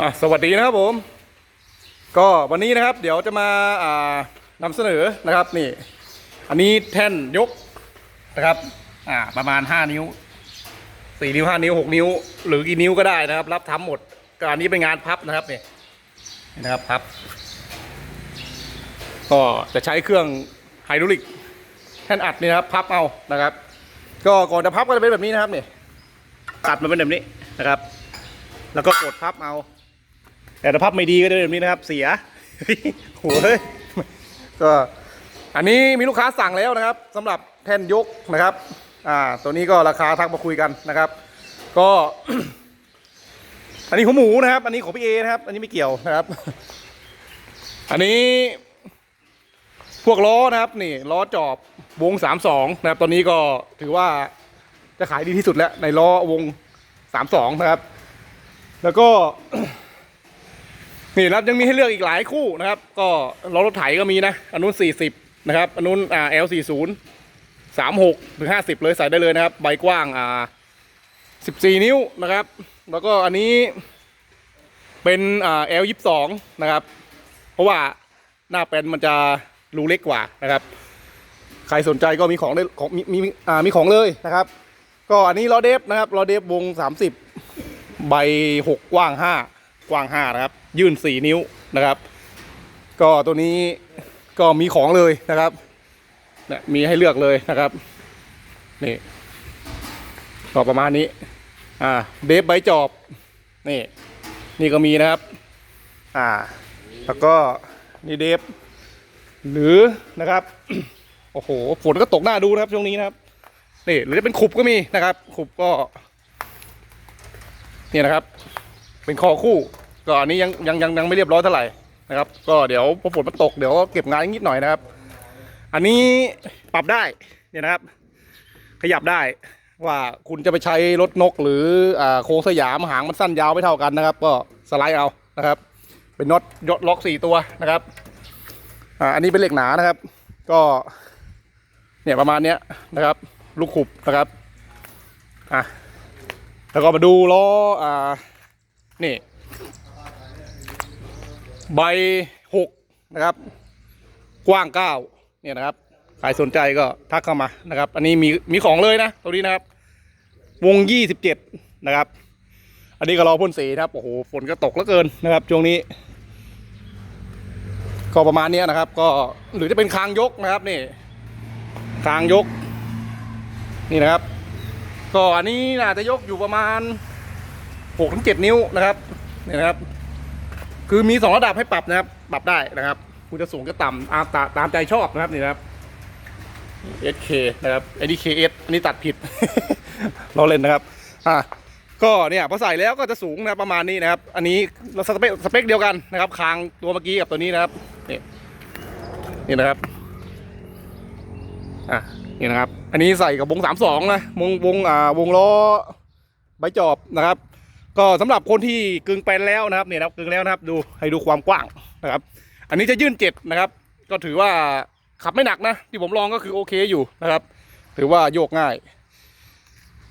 อะสวัสดีนะครับผม ก็วันนี้นะครับ เดี๋ยวจะมาอ่านำเสนอนะครับนี่ อันนี้แท่นยกนะครับ อ่าประมาณ 5 นิ้ว 4 นิ้ว 5 นิ้ว 6 นิ้ว หรือกี่นิ้วก็ได้นะครับ รับทำหมดก็อันนี้เป็นงานพับนะครับนี่นี่นะครับพับ ก็จะใช้เครื่องไฮดรอลิกแท่นอัดนี่นะครับ พับเอานะครับ ก็ก่อนจะพับก็จะเป็นแบบนี้นะครับนี่ตัดมาเป็นแบบนี้นะครับ แล้วก็กดพับเอา แต่ถ้าพับไม่ดีก็จะเป็นแบบนี้นะครับ เสียโอ้ยก็อันนี้มีลูกค้าสั่งแล้วนะครับสำหรับแท่นยกนะครับอ่าตัวนี้ก็ราคาทักมาคุยกันนะครับ ก็ อันนี้ของหมูนะครับ อันนี้ของพี่เอนะครับ อันนี้ไม่เกี่ยวนะครับ อันนี้พวกล้อนะครับนี่ล้อจอบวง 32 นะครับ ตอนนี้ก็ถือว่าจะขายดีที่สุดแล้วในล้อวง 32 นะครับ แล้วก็ นี่นะครับยังมีให้เลือกอีกหลายคู่นะครับ ก็ล้อรถไถก็มีนะอันนู้น40 นะครับอันนู้นอ่า L40 36ถึง50 เลยใส่ได้เลยนะครับ ใบกว้างอ่า14 นิ้วนะครับ แล้วก็อันนี้เป็นอ่า L22 นะครับ เพราะว่าหน้าแปลนมันจะรูเล็กกว่านะครับ ใครสนใจก็มีของได้ของมีมีอ่ามีของเลยนะครับ ก็อันนี้ล้อเดฟนะครับล้อเดฟวง 30 ใบ 6 กว้าง 5 กว้าง 5 นะครับ ยื่น 4 นิ้วนะครับ ก็ตัวนี้ก็มีของเลยนะครับนี่ยมีให้เลือกเลยนะครับ นี่ก็ประมาณนี้ อ่า เดฟใบจอบ นี่ นี่ก็มีนะครับ อ่า แล้วก็นี่เดฟ หรือนะครับ โอ้โห ฝนก็ตกหน้าดูนะครับช่วงนี้นะครับ นี่ หรือจะเป็นขุบก็มีนะครับ ขุบก็ เนี่ยนะครับ เป็นคอคู่ ก็อันนี้ยังยังยังยังไม่เรียบร้อยเท่าไหร่นะครับ ก็เดี๋ยวพอฝนมันตกเดี๋ยวเก็บงานนิดหน่อยนะครับ อันนี้ปรับได้เนี่ยนะครับ ขยับได้ว่าคุณจะไปใช้รถนกหรืออ่าโค้งสยามหางมันสั้นยาวไม่เท่ากันนะครับ ก็สไลด์เอานะครับ เป็นน็อตยศล็อกสี่ตัวนะครับอ่าอันนี้เป็นเหล็กหนานะครับ ก็เนี่ยประมาณเนี้ยนะครับ ลูกขุบนะครับอะแล้วก็มาดูล้ออ่านี่ ใบหกนะครับ กว้างเก้าเนี่ยนะครับใครสนใจก็ทักเข้ามานะครับ อันนี้มีมีของเลยนะตัวนี้นะครับ วงยี่สิบเจ็ดนะครับ อันนี้ก็รอพ่นสีนะครับโอ้โหฝนก็ตกแล้วเกินนะครับช่วงนี้ ก็ประมาณนี้นะครับ ก็หรือจะเป็นคางยกนะครับนี่คางยก นี่นะครับ ก็อันนี้น่าจะยกอยู่ประมาณหกถึงเจ็ดนิ้วนะครับนี่นะครับ คือมีสองระดับให้ปรับนะครับ ปรับได้นะครับ คุณจะสูงจะต่ำตาตาตามใจชอบนะครับนี่นะครับ SK นะครับอันนี้ KS อันนี้ตัดผิด เราเล่นนะครับ อะก็เนี่ยพอใส่แล้วก็จะสูงนะครับประมาณนี้นะครับ อันนี้เราสเปคสเปคเดียวกันนะครับคางตัวเมื่อกี้กับตัวนี้นะครับนี่นี่นะครับอะนี่นะครับ อันนี้ใส่กับวงสามสองนะวงวงอ่าวงล้อใบจอบนะครับ ก็สำหรับคนที่กึ่งเป็นแล้วนะครับเนี่ยนะกึ่งแล้วนะครับ ดูให้ดูความกว้างนะครับ อันนี้จะยื่นเจ็ดนะครับ ก็ถือว่าขับไม่หนักนะ ที่ผมลองก็คือโอเคอยู่นะครับ ถือว่าโยกง่าย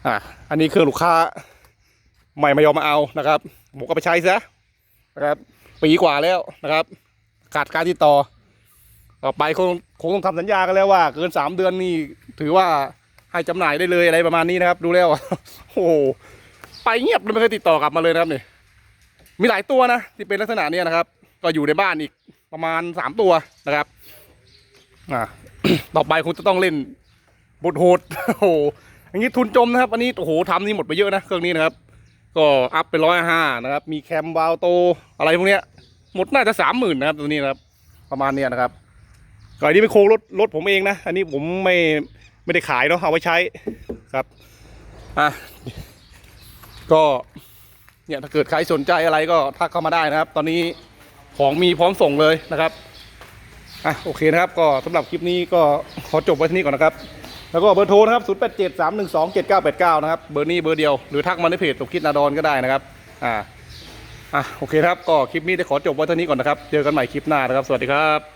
อะอันนี้เครื่องลูกค้าใหม่ไม่ยอมมาเอานะครับผมก็ไปใช้ซะนะครับปีกว่าแล้วนะครับ ขาดการติดต่อ ต่อไปคงคงต้องทำสัญญากันแล้วว่า เกินสามเดือนนี่ถือว่าให้จำหน่ายได้เลยอะไรประมาณนี้นะครับ ดูแล้วโอ้โห ไปเงียบเลยไม่เคยติดต่อกลับมาเลยนะครับนี่มีหลายตัวนะที่เป็นลักษณะนี้นะครับ ก็อยู่ในบ้านอีกประมาณสามตัวนะครับอ่าต่อไปคงจะต้องเล่นบทโหดโอ้โหอย่างนี้ทุนจมนะครับ อันนี้โอ้โหทำนี่หมดไปเยอะนะเครื่องนี้นะครับ ก็อัพไปร้อยห้านะครับ มีแคมวาลโตอะไรพวกเนี้ยหมดน่าจะสามหมื่นนะครับตัวนี้นะครับ ประมาณเนี้ยนะครับก็อันนี้เป็นโครงรถรถผมเองนะ อันนี้ผมไม่ไม่ได้ขายเนาะเอาไว้ใช้ครับอะ ก็เนี่ยถ้าเกิดใครสนใจอะไรก็ทักเข้ามาได้นะครับ ตอนนี้ของมีพร้อมส่งเลยนะครับอะโอเคนะครับ ก็สำหรับคลิปนี้ก็ขอจบไว้ที่นี่ก่อนนะครับ แล้วก็เบอร์โทรนะครับ 0 8 7 3 1 2 7 9 8 9 นะครับ เบอร์นี้เบอร์เดียว หรือทักมาในเพจตกคิดนาดอนก็ได้นะครับ อ่าอะโอเคครับ ก็คลิปนี้ได้ขอจบไว้เท่านี้ก่อนนะครับ เจอกันใหม่คลิปหน้านะครับ สวัสดีครับ